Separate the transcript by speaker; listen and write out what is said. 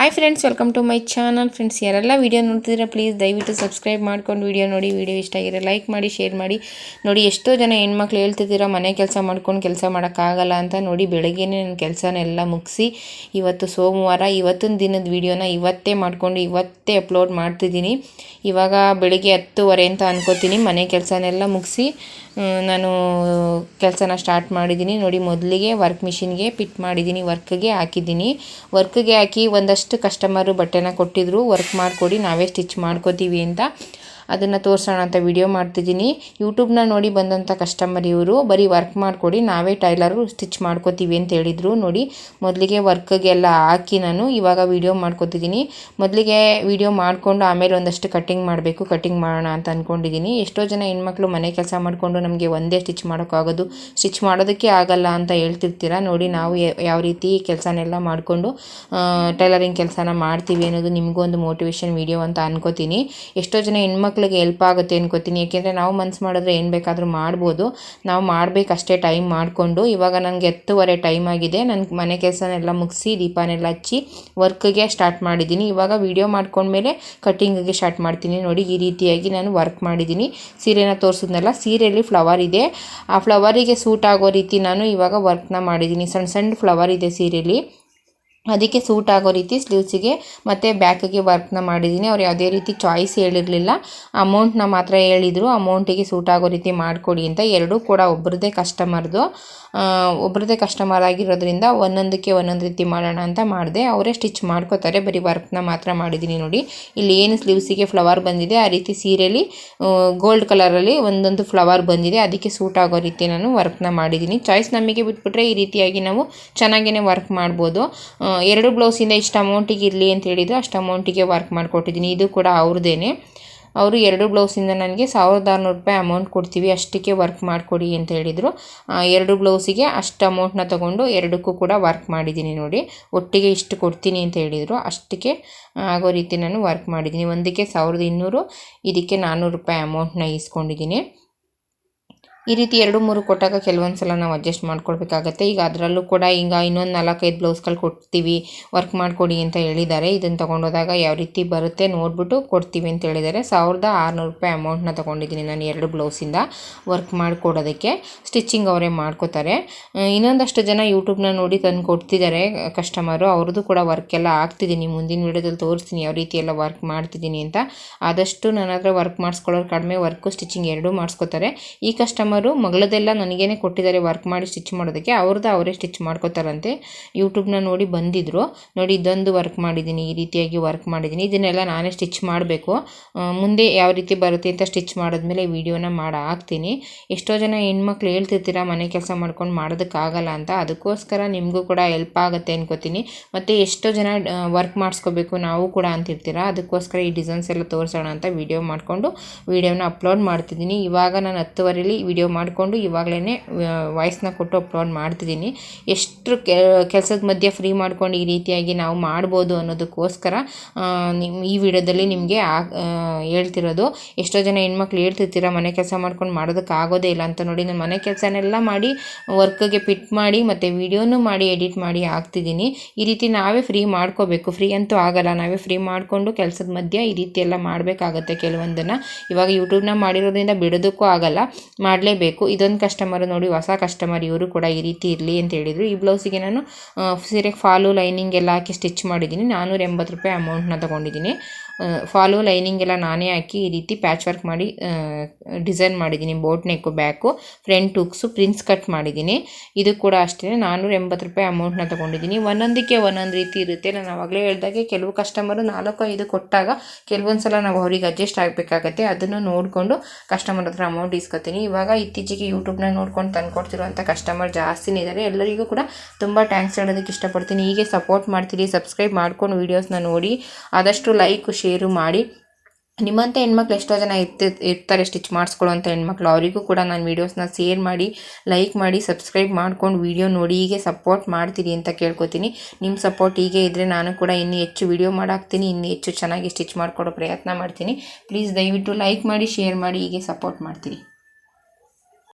Speaker 1: Hi friends welcome to my channel friends ಯಾರೆಲ್ಲ video ನೋಡ್ತಿದ್ರೆ please ದಯವಿಟ್ಟು ಸಬ್ಸ್ಕ್ರೈಬ್ ಮಾಡ್ಕೊಂಡು ವೀಡಿಯೋ ನೋಡಿ. ವೀಡಿಯೋ ಇಷ್ಟ ಆಗಿರೋ ಲೈಕ್ ಮಾಡಿ ಶೇರ್ ಮಾಡಿ. ನೋಡಿ, ಎಷ್ಟೋ ಜನ ಹೆಣ್ಮಕ್ಳು ಹೇಳ್ತಿದ್ದೀರಾ, ಮನೆ ಕೆಲಸ ಮಾಡ್ಕೊಂಡು ಕೆಲಸ ಮಾಡೋಕ್ಕಾಗಲ್ಲ ಅಂತ ನೋಡಿ ಬೆಳಗ್ಗೆನೇ ನನ್ನ ಕೆಲಸನೆಲ್ಲ ಮುಗಿಸಿ ಇವತ್ತು ಸೋಮವಾರ, ಇವತ್ತಿನ ದಿನದ ವೀಡಿಯೋನ ಇವತ್ತೇ ಮಾಡಿಕೊಂಡು, ಇವತ್ತೇ ಅಪ್ಲೋಡ್ ಮಾಡ್ತಿದ್ದೀನಿ. ಇವಾಗ ಬೆಳಿಗ್ಗೆ ಹತ್ತುವರೆ ಅಂತ ಅನ್ಕೋತೀನಿ. ಮನೆ ಕೆಲಸನೆಲ್ಲ ಮುಗಿಸಿ ನಾನು ಕೆಲಸನ ಸ್ಟಾರ್ಟ್ ಮಾಡಿದ್ದೀನಿ. ನೋಡಿ, ಮೊದಲಿಗೆ ವರ್ಕ್ ಮಿಷಿನ್ಗೆ ಪಿಟ್ ಮಾಡಿದ್ದೀನಿ ವರ್ಕ್ಗೆ ಹಾಕಿದ್ದೀನಿ. ವರ್ಕ್ಗೆ ಹಾಕಿ ಒಂದಷ್ಟು ಕಸ್ಟಮರು ಬಟ್ಟೆನ ಕೊಟ್ಟಿದ್ರು ವರ್ಕ್ ಮಾಡಿಕೊಡಿ ನಾವೇ ಸ್ಟಿಚ್ ಮಾಡ್ಕೋತೀವಿ ಅಂತ. ಅದನ್ನು ತೋರಿಸೋಣ ಅಂತ ವಿಡಿಯೋ ಮಾಡ್ತಿದ್ದೀನಿ. ಯೂಟ್ಯೂಬ್ನ ನೋಡಿ ಬಂದಂಥ ಕಸ್ಟಮರ್ ಇವರು, ಬರೀ ವರ್ಕ್ ಮಾಡಿಕೊಡಿ, ನಾವೇ ಟೈಲರು ಸ್ಟಿಚ್ ಮಾಡ್ಕೋತೀವಿ ಅಂತ ಹೇಳಿದರು. ನೋಡಿ, ಮೊದಲಿಗೆ ವರ್ಕ್ಗೆಲ್ಲ ಹಾಕಿ ನಾನು ಇವಾಗ ವಿಡಿಯೋ ಮಾಡ್ಕೋತಿದ್ದೀನಿ. ಮೊದಲಿಗೆ ವಿಡಿಯೋ ಮಾಡಿಕೊಂಡು ಆಮೇಲೆ ಒಂದಷ್ಟು ಕಟ್ಟಿಂಗ್ ಮಾಡಬೇಕು ಕಟ್ಟಿಂಗ್ ಮಾಡೋಣ ಅಂತ ಅಂದ್ಕೊಂಡಿದ್ದೀನಿ ಎಷ್ಟೋ ಜನ ಹೆಣ್ಮಕ್ಳು ಮನೆ ಕೆಲಸ ಮಾಡಿಕೊಂಡು ನಮಗೆ ಒಂದೇ ಸ್ಟಿಚ್ ಮಾಡೋಕ್ಕಾಗೋದು. ಸ್ಟಿಚ್ ಮಾಡೋದಕ್ಕೆ ಆಗಲ್ಲ ಅಂತ ಹೇಳ್ತಿರ್ತೀರ? ನೋಡಿ, ನಾವು ಯಾವ ರೀತಿ ಕೆಲಸನೆಲ್ಲ ಮಾಡಿಕೊಂಡು ಟೈಲರಿಂಗ್ ಕೆಲಸನ ಮಾಡ್ತೀವಿ ಅನ್ನೋದು ನಿಮಗೂ ಒಂದು ಮೋಟಿವೇಶನ್ ವಿಡಿಯೋ ಅಂತ ಅನ್ಕೋತೀನಿ. ಎಷ್ಟೋ ಜನ ಹೆಣ್ಮಕ್ಳು ಮಕ್ಕಳಿಗೆ ಹೆಲ್ಪ್ ಆಗುತ್ತೆ ಅನ್ಕೋತೀನಿ. ಏಕೆಂದರೆ ನಾವು ಮನ್ಸು ಮಾಡಿದ್ರೆ ಏನು ಬೇಕಾದರೂ ಮಾಡ್ಬೋದು. ನಾವು ಮಾಡಬೇಕಷ್ಟೇ ಟೈಮ್ ಮಾಡಿಕೊಂಡು. ಇವಾಗ ನನಗೆ ಹತ್ತುವರೆ ಟೈಮ್ ಆಗಿದೆ. ನನ್ನ ಮನೆ ಕೆಲಸನೆಲ್ಲ ಮುಗಿಸಿ ದೀಪನೆಲ್ಲ ಹಚ್ಚಿ ವರ್ಕ್ಗೆ ಸ್ಟಾರ್ಟ್ ಮಾಡಿದ್ದೀನಿ. ಇವಾಗ ವೀಡಿಯೋ ಮಾಡ್ಕೊಂಡ್ಮೇಲೆ ಕಟ್ಟಿಂಗಿಗೆ ಸ್ಟಾರ್ಟ್ ಮಾಡ್ತೀನಿ. ನೋಡಿ ಈ ರೀತಿಯಾಗಿ ನಾನು ವರ್ಕ್ ಮಾಡಿದ್ದೀನಿ. ಸೀರೆನ ತೋರಿಸಿದ್ನಲ್ಲ, ಸೀರೆಯಲ್ಲಿ ಫ್ಲವರ್ ಇದೆ. ಆ ಫ್ಲವರಿಗೆ ಸೂಟ್ ಆಗೋ ರೀತಿ ನಾನು ಇವಾಗ ವರ್ಕ್ನ ಮಾಡಿದ್ದೀನಿ. ಸಣ್ಣ ಸಣ್ಣ ಫ್ಲವರ್ ಇದೆ ಸೀರೆಯಲ್ಲಿ ಅದಕ್ಕೆ ಸೂಟ್ ಆಗೋ ರೀತಿ ಸ್ಲೀವ್ಸಿಗೆ ಮತ್ತು ಬ್ಯಾಕಿಗೆ ವರ್ಕ್ನ ಮಾಡಿದ್ದೀನಿ. ಅವ್ರು ಯಾವುದೇ ರೀತಿ ಚಾಯ್ಸ್ ಹೇಳಿರಲಿಲ್ಲ. ಅಮೌಂಟ್ನ ಮಾತ್ರ ಹೇಳಿದರು. ಅಮೌಂಟಿಗೆ ಸೂಟ್ ಆಗೋ ರೀತಿ ಮಾಡಿಕೊಡಿ ಅಂತ. ಎರಡೂ ಕೂಡ ಒಬ್ಬರದೇ ಕಸ್ಟಮರ್ದು. ಒಬ್ಬರದೇ ಕಸ್ಟಮರ್ ಆಗಿರೋದ್ರಿಂದ ಒಂದೊಂದಕ್ಕೆ ಒಂದೊಂದು ರೀತಿ ಮಾಡೋಣ ಅಂತ ಮಾಡಿದೆ. ಅವರೇ ಸ್ಟಿಚ್ ಮಾಡ್ಕೋತಾರೆ. ಬರೀ ವರ್ಕ್ನ ಮಾತ್ರ ಮಾಡಿದ್ದೀನಿ ನೋಡಿ. ಇಲ್ಲಿ ಏನು ಸ್ಲೀವ್ಸಿಗೆ ಫ್ಲವರ್ ಬಂದಿದೆ, ಆ ರೀತಿ ಸೀರೆಯಲ್ಲಿ ಗೋಲ್ಡ್ ಕಲರಲ್ಲಿ ಒಂದೊಂದು ಫ್ಲವರ್ ಬಂದಿದೆ. ಅದಕ್ಕೆ ಸೂಟ್ ಆಗೋ ರೀತಿ ನಾನು ವರ್ಕ್ನ ಮಾಡಿದ್ದೀನಿ. ಚಾಯ್ಸ್ ನಮಗೆ ಬಿಟ್ಬಿಟ್ರೆ ಈ ರೀತಿಯಾಗಿ ನಾವು ಚೆನ್ನಾಗೇ ವರ್ಕ್ ಮಾಡ್ಬೋದು. ಎರಡು ಬ್ಲೌಸಿಂದ ಇಷ್ಟು ಅಮೌಂಟಿಗೆ ಇರಲಿ ಅಂತ ಹೇಳಿದ್ರು, ಅಷ್ಟು ಅಮೌಂಟಿಗೆ ವರ್ಕ್ ಮಾಡಿಕೊಟ್ಟಿದ್ದೀನಿ. ಇದು ಕೂಡ ಅವ್ರದ್ದೇ ಅವರು ಎರಡು ಬ್ಲೌಸಿಂದ ನನಗೆ ಸಾವಿರದ ಆರುನೂರು ರೂಪಾಯಿ ಅಮೌಂಟ್ ಕೊಡ್ತೀವಿ, ಅಷ್ಟಕ್ಕೆ ವರ್ಕ್ ಮಾಡಿಕೊಡಿ ಅಂತ ಹೇಳಿದರು. ಎರಡು ಬ್ಲೌಸಿಗೆ ಅಷ್ಟು ಅಮೌಂಟ್ನ ತೊಗೊಂಡು ಎರಡಕ್ಕೂ ಕೂಡ ವರ್ಕ್ ಮಾಡಿದ್ದೀನಿ ನೋಡಿ. ಒಟ್ಟಿಗೆ ಇಷ್ಟು ಕೊಡ್ತೀನಿ ಅಂತ ಹೇಳಿದರು. ಅಷ್ಟಕ್ಕೆ ಆಗೋ ರೀತಿ ನಾನು ವರ್ಕ್ ಮಾಡಿದ್ದೀನಿ. ಒಂದಕ್ಕೆ ಸಾವಿರದ ಇನ್ನೂರು, ಇದಕ್ಕೆ ನಾನ್ನೂರು ರೂಪಾಯಿ ಅಮೌಂಟ್ನ ಈಸ್ಕೊಂಡಿದ್ದೀನಿ. ಈ ರೀತಿ ಎರಡು ಮೂರು ಕೊಟ್ಟಾಗ ಕೆಲವೊಂದು ಸಲ ನಾವು ಅಡ್ಜಸ್ಟ್ ಮಾಡ್ಕೊಳ್ಬೇಕಾಗತ್ತೆ. ಈಗ ಅದರಲ್ಲೂ ಕೂಡ ಈಗ ಇನ್ನೊಂದು ನಾಲ್ಕೈದು ಬ್ಲೌಸ್ಗಳು ಕೊಡ್ತೀವಿ. ವರ್ಕ್ ಮಾಡಿಕೊಡಿ ಅಂತ ಹೇಳಿದ್ದಾರೆ. ಇದನ್ನು ತೊಗೊಂಡೋದಾಗ ಯಾವ ರೀತಿ ಬರುತ್ತೆ ನೋಡಿಬಿಟ್ಟು ಕೊಡ್ತೀವಿ ಅಂತ ಹೇಳಿದ್ದಾರೆ. ಸಾವಿರದ ಆರುನೂರು ರೂಪಾಯಿ ಅಮೌಂಟ್ನ ತೊಗೊಂಡಿದ್ದೀನಿ ನಾನು ಎರಡು ಬ್ಲೌಸಿಂದ ವರ್ಕ್ ಮಾಡಿಕೊಡೋದಕ್ಕೆ. ಸ್ಟಿಚಿಂಗ್ ಅವರೇ ಮಾಡ್ಕೋತಾರೆ. ಇನ್ನೊಂದಷ್ಟು ಜನ ಯೂಟ್ಯೂಬ್ನ ನೋಡಿ ತಂದು ಕೊಡ್ತಿದ್ದಾರೆ. ಕಸ್ಟಮರು ಅವ್ರದ್ದು ಕೂಡ ವರ್ಕ್ ಎಲ್ಲ ಆಗ್ತಿದ್ದೀನಿ. ಮುಂದಿನ ವಿಡಿಯೋದಲ್ಲಿ ತೋರಿಸ್ತೀನಿ ಯಾವ ರೀತಿ ಎಲ್ಲ ವರ್ಕ್ ಮಾಡ್ತಿದ್ದೀನಿ ಅಂತ. ಆದಷ್ಟು ನನ್ನ ಹತ್ರ ವರ್ಕ್ ಮಾಡಿಸ್ಕೊಳ್ಳೋರು ಕಡಿಮೆ ವರ್ಕು, ಸ್ಟಿಚಿಂಗ್ ಎರಡೂ ಮಾಡಿಸ್ಕೋತಾರೆ. ಈ ಕಸ್ಟಮರ್ ಕಸ್ಟಮರು ಮಗಳದೆಲ್ಲ ನನಗೇನೆ ಕೊಟ್ಟಿದ್ದಾರೆ ವರ್ಕ್ ಮಾಡಿ ಸ್ಟಿಚ್ ಮಾಡೋದಕ್ಕೆ ಅವ್ರದ್ದು ಅವರೇ ಸ್ಟಿಚ್ ಮಾಡ್ಕೋತಾರಂತೆ. ಯೂಟ್ಯೂಬ್ನ ನೋಡಿ ಬಂದಿದ್ದರು ನೋಡಿ ಇದೊಂದು ವರ್ಕ್ ಮಾಡಿದ್ದೀನಿ, ಈ ರೀತಿಯಾಗಿ ವರ್ಕ್ ಮಾಡಿದ್ದೀನಿ. ಇದನ್ನೆಲ್ಲ ನಾನೇ ಸ್ಟಿಚ್ ಮಾಡಬೇಕು. ಮುಂದೆ ಯಾವ ರೀತಿ ಬರುತ್ತೆ ಅಂತ ಸ್ಟಿಚ್ ಮಾಡಿದ್ಮೇಲೆ ವೀಡಿಯೋನ ಮಾಡಿ, ಹಾಕ್ತೀನಿ. ಎಷ್ಟೋ ಜನ ಹೆಣ್ಮಕ್ಳು ಹೇಳ್ತಿರ್ತೀರ, ಮನೆ ಕೆಲಸ ಮಾಡ್ಕೊಂಡು ಮಾಡೋದಕ್ಕಾಗಲ್ಲ ಅಂತ. ಅದಕ್ಕೋಸ್ಕರ ನಿಮಗೂ ಕೂಡ ಹೆಲ್ಪ್ ಆಗುತ್ತೆ ಅನ್ಕೋತೀನಿ. ಮತ್ತು ಎಷ್ಟೋ ಜನ ವರ್ಕ್ ಮಾಡಿಸ್ಕೋಬೇಕು, ನಾವು ಕೂಡ ಅಂತಿರ್ತೀರ, ಅದಕ್ಕೋಸ್ಕರ ಈ ಡಿಸೈನ್ಸ್ ಎಲ್ಲ ತೋರಿಸೋಣ ಅಂತ ವೀಡಿಯೋ ಮಾಡಿಕೊಂಡು ವೀಡಿಯೋನ ಅಪ್ಲೋಡ್ ಮಾಡ್ತಿದ್ದೀನಿ. ಇವಾಗ ನಾನು ಹತ್ತುವರೆಲಿ ವೀಡಿಯೋ ವಿಡಿಯೋ ಮಾಡಿಕೊಂಡು ಇವಾಗಲೇ ವಾಯ್ಸ್ನ ಕೊಟ್ಟು ಅಪ್ಲೋಡ್ ಮಾಡ್ತಿದ್ದೀನಿ. ಎಷ್ಟು ಕೆಲಸದ ಮಧ್ಯೆ ಫ್ರೀ ಮಾಡ್ಕೊಂಡು ಈ ರೀತಿಯಾಗಿ ನಾವು ಮಾಡ್ಬೋದು ಅನ್ನೋದಕ್ಕೋಸ್ಕರ ನಿಮ್ಮ ಈ ವಿಡಿಯೋದಲ್ಲಿ ನಿಮಗೆ ಹೇಳ್ತಿರೋದು, ಎಷ್ಟೋ ಜನ ಹೆಣ್ಮಕ್ಳು ಹೇಳ್ತಿರ್ತೀರ, ಮನೆ ಕೆಲಸ ಮಾಡ್ಕೊಂಡು ಮಾಡೋದಕ್ಕೆ ಆಗೋದೇ ಇಲ್ಲ ಅಂತ ನೋಡಿ, ನಾನು ಮನೆ ಕೆಲಸನೆಲ್ಲ ಮಾಡಿ, ವರ್ಕ್ಗೆ ಪಿಟ್ ಮಾಡಿ, ಮತ್ತು ವಿಡಿಯೋನು ಮಾಡಿ ಎಡಿಟ್ ಮಾಡಿ ಹಾಕ್ತಿದ್ದೀನಿ. ಈ ರೀತಿ ನಾವೇ ಫ್ರೀ ಮಾಡ್ಕೋಬೇಕು. ಫ್ರೀ ಅಂತೂ ಆಗಲ್ಲ. ನಾವೇ ಫ್ರೀ ಮಾಡಿಕೊಂಡು ಕೆಲಸದ ಮಧ್ಯೆ ಈ ರೀತಿ ಎಲ್ಲ ಮಾಡಬೇಕಾಗತ್ತೆ ಕೆಲವೊಂದನ್ನು. ಇವಾಗ ಯೂಟ್ಯೂಬ್ನ ಮಾಡಿರೋದ್ರಿಂದ ಬಿಡೋದಕ್ಕೂ ಆಗಲ್ಲ. ಮಾಡಲೇ ಬೇಕು ಇದೊಂದು ಕಸ್ಟಮರ್ ನೋಡಿ, ಹೊಸ ಕಸ್ಟಮರ್ ಇವರು ಕೂಡ ಈ ರೀತಿ ಇರಲಿ ಅಂತ ಹೇಳಿದರು. ಈ ಬ್ಲೌಸಿಗೆ ನಾನು ಸೀರೆಗೆ ಫಾಲು ಲೈನಿಂಗ್ ಎಲ್ಲ ಹಾಕಿ ಸ್ಟಿಚ್ ಮಾಡಿದ್ದೀನಿ. ನಾನ್ನೂರ ಎಂಬತ್ತು ರೂಪಾಯಿ ಅಮೌಂಟ್ನ ತೊಗೊಂಡಿದ್ದೀನಿ. ಫಾಲು ಲೈನಿಂಗ್ ಎಲ್ಲ ನಾನೇ ಹಾಕಿ ಈ ರೀತಿ ಪ್ಯಾಚ್ ವರ್ಕ್ ಮಾಡಿ ಡಿಸೈನ್ ಮಾಡಿದ್ದೀನಿ. Boat neck back front hooks prince cut ಮಾಡಿದ್ದೀನಿ. ಇದು ಕೂಡ ಅಷ್ಟೇ ನಾನ್ನೂರ ಎಂಬತ್ತು ರೂಪಾಯಿ ಅಮೌಂಟ್ನ ತೊಗೊಂಡಿದ್ದೀನಿ. ಒಂದೊಂದಕ್ಕೆ ಒಂದೊಂದು ರೀತಿ ಇರುತ್ತೆ. ನಾನು ಆವಾಗಲೇ ಹೇಳಿದಾಗೆ ಕೆಲವು ಕಸ್ಟಮರು ನಾಲ್ಕು, ಐದು ಕೊಟ್ಟಾಗ ಕೆಲವೊಂದು ಸಲ ನಾವು ಅವ್ರಿಗೆ ಅಡ್ಜಸ್ಟ್ ಆಗಬೇಕಾಗತ್ತೆ. ಅದನ್ನು ನೋಡಿಕೊಂಡು ಕಸ್ಟಮರ್ ಹತ್ರ ಅಮೌಂಟ್ ಇಸ್ಕೊತೀನಿ. ಇವಾಗ ಇತ್ತೀಚೆಗೆ ಯೂಟ್ಯೂಬ್ನ ನೋಡ್ಕೊಂಡು ತಂದುಕೊಡ್ತಿರುವಂಥ ಕಸ್ಟಮರ್ ಜಾಸ್ತಿನೇ ಇದ್ದಾರೆ ಎಲ್ಲರಿಗೂ ಕೂಡ ತುಂಬ ಟ್ಯಾಂಕ್ಸ್ ಹೇಳೋದಕ್ಕೆ ಇಷ್ಟಪಡ್ತೀನಿ. ಹೀಗೆ ಸಪೋರ್ಟ್ ಮಾಡ್ತೀರಿ ಸಬ್ಸ್ಕ್ರೈಬ್ ಮಾಡ್ಕೊಂಡು ವೀಡಿಯೋಸ್ನ ನೋಡಿ, ಆದಷ್ಟು ಲೈಕ್ ಶೇರು ಮಾಡಿ. ನಿಮ್ಮಂಥ ಹೆಣ್ಮಕ್ಳು ಎಷ್ಟೋ ಜನ ಇರ್ತಿ, ಇರ್ತಾರೆ, ಸ್ಟಿಚ್ ಮಾಡಿಸ್ಕೊಳ್ಳೋಂಥ ಹೆಣ್ಮಕ್ಳು. ಅವರಿಗೂ ಕೂಡ ನಾನು ವೀಡಿಯೋಸ್ನ ಶೇರ್ ಮಾಡಿ ಲೈಕ್ ಮಾಡಿ ಸಬ್ಸ್ಕ್ರೈಬ್ ಮಾಡ್ಕೊಂಡು ವೀಡಿಯೋ ನೋಡಿ, ಹೀಗೆ ಸಪೋರ್ಟ್ ಮಾಡ್ತೀರಿ ಅಂತ ಕೇಳ್ಕೊತೀನಿ. ನಿಮ್ಮ ಸಪೋರ್ಟ್ ಹೀಗೆ ಇದ್ದರೆ ನಾನು ಕೂಡ ಇನ್ನೂ ಹೆಚ್ಚು ವೀಡಿಯೋ ಮಾಡಾಕ್ತೀನಿ. ಇನ್ನೂ ಹೆಚ್ಚು ಚೆನ್ನಾಗಿ ಸ್ಟಿಚ್ ಮಾಡಿಕೊಡೋ ಪ್ರಯತ್ನ ಮಾಡ್ತೀನಿ. ಪ್ಲೀಸ್ ದಯವಿಟ್ಟು ಲೈಕ್ ಮಾಡಿ ಶೇರ್ ಮಾಡಿ, ಹೀಗೆ ಸಪೋರ್ಟ್ ಮಾಡ್ತೀನಿ